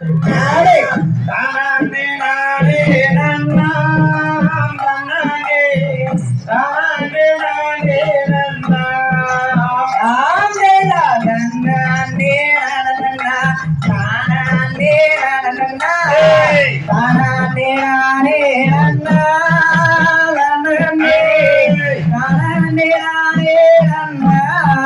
நாடே தானே நாடே நன்னா தன்னானே தானே நாடே நன்னா ஆமே நன்னா நே நன்னா தானே நன்னா தானே நாடே நன்னா தன்னானே தானே நாடே நன்னா அம்மையா தாள மாடத்திட்டு சங்கரடி உடுத்து சங்கரடி உனக்கு தானமா மரியம்மா சங்கரடி உனக்கு தானமா உனக்கு தானமா உனக்கு தானமா காட்டு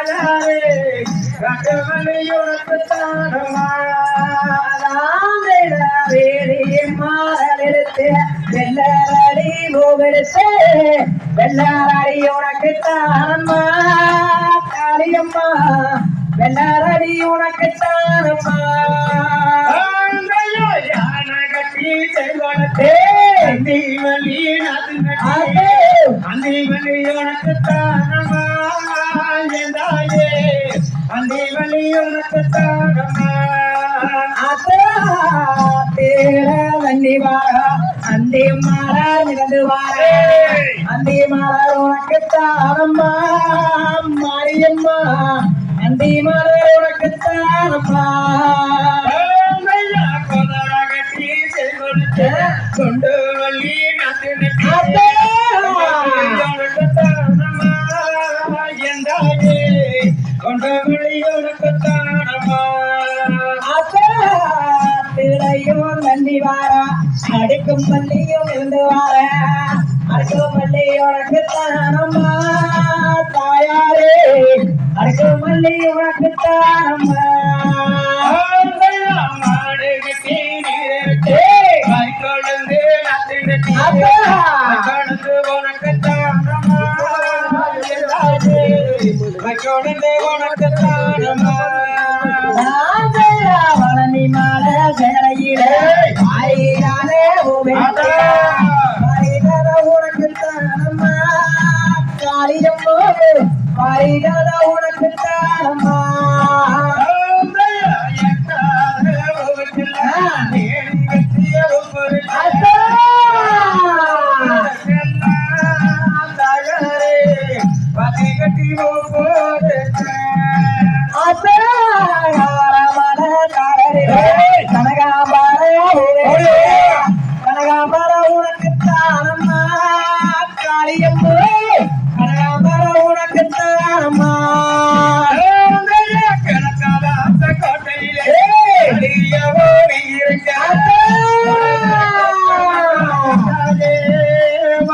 தாயாரே காட்டு மல்லி ஒழுக்கு தானமா வெள்ளரடி மூவெடுத்து வெள்ளரடி உனக்கு தானம்மா காளியம்மா வெள்ளரடி உனக்கு தானம்மா செல்வனத்தே அந்தி மல்லி உனக்கு அந்தி மல்லி உனக்கு தானமா அந்தி மாற உனக்கு தானம்மா மாரியம்மா அந்தி உனக்கு கொண்டு வள்ளி நாட்டு கொண்டு நந்தி வார அடுக்கும் பள்ளியும் இருந்து வார. அடுக்கும் பள்ளி உனக்கு தானம்மா தாயாரே அடுக்கும் பள்ளி உனக்கு தானம்மா வளனி மாலை சேலையில ஆயிராலே உனக்கு தானம்மா. காளியம்மோ ஆயிரால உனக்கு தானம்மா.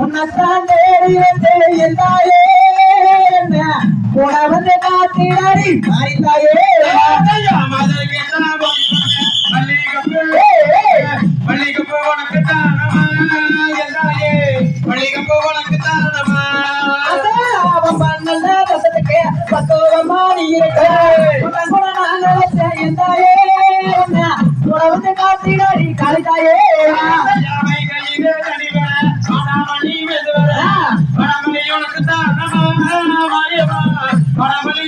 உன்னத்தான் தேடி வந்து இருந்தாயே உணவந்து காத்திடாரி மாறிந்தாயே அவன் பண்ணல ప్రాణ వాయవ పరబలి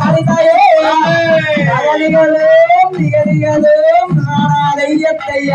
கதைகளும் நிகழ்களும் நாளைய தைய